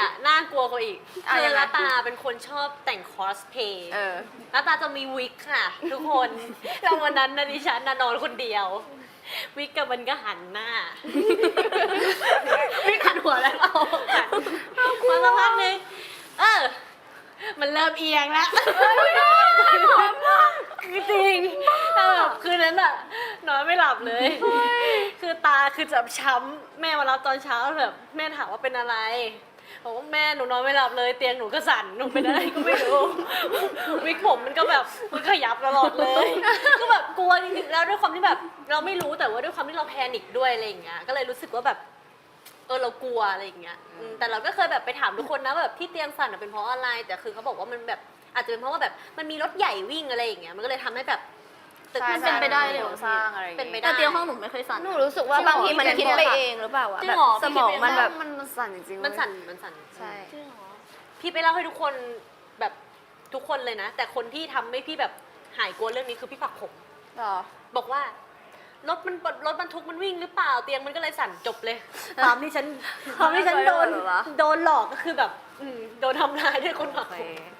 อะน่ากลัวกว่าอีกอะคืยัองไงลาตาเป็นคนชอบแต่งคอสเพย์เออลาตาจะมีวิกค่ะ ทุกคน แล้ววันนั้นนะดิฉันน่ะนอนคนเดียว วิกกับมันก็หันหน้า วิกหันหัวแล้วเอาหันมาสักพักหนึงเออ มันเริ่มเอียงแล้วคือจริงเออคืนนั้นอะนอนไม่หลับเลย คือตาคือจะช้ำแม่มารับตอนเช้าแบบ แม่ถามว่าเป็นอะไร บอกว่าแม่หนูนอนไม่หลับเลย เตียงหนูก็สั่นหนูเป็นอะไรก็ไม่รู้ วิกผมมันก็แบบมันขยับตลอดเลยก็แบบกลัวจริงๆแล้วด้วยความที่แบบ เราไม่รู้แต่ว่าด้วยความที่เราแพนิคด้วยอะไรอย่างเงี้ยก็เลยรู้สึกว่าแบบ เออเรากลัวอะไรอย่างเงี้ยอืมแต่เราก็เคยแบบไปถามทุกคนนะว่าแบบที่เตียงสั่นอะเป็นเพราะอะไรแต่คือเขาบอกว่ามันแบบอาจจะเป็นเพราะว่าแบบมันมีรถใหญ่วิ่งอะไรอย่างเงี้ยมันก็เลยทำให้แบบ ตึกใช่มันเป็นไปได้เลยสั่สร้างอะไรอย่างงี้เป็นไปได้แต่เตียงห้องหนูไม่เคยสั่น หนูรู้สึกว่าบางทีมันคิดไปเองหรือเปล่าอะจริแบงบเหรอ สมองมันแบบมันสั่นจริงๆมันสั่นมันสั่นใช่พี่ไปเล่าให้ทุกคนแบบทุกคนเลยนะ แต่คนที่ทำให้พี่แบบหายกลัวเรื่องนี้คือพี่ผักผม หรอ บอกว่ารถมันรถบรรทุกมันวิ่งหรือเปล่าเตียงมันก็เลยสั่นจบเลยตามที่ฉันตามที่ฉันโดน เหรอวะ โดนหลอกก็คือแบบ อืมโดนทำร้ายด้วยคนผักผม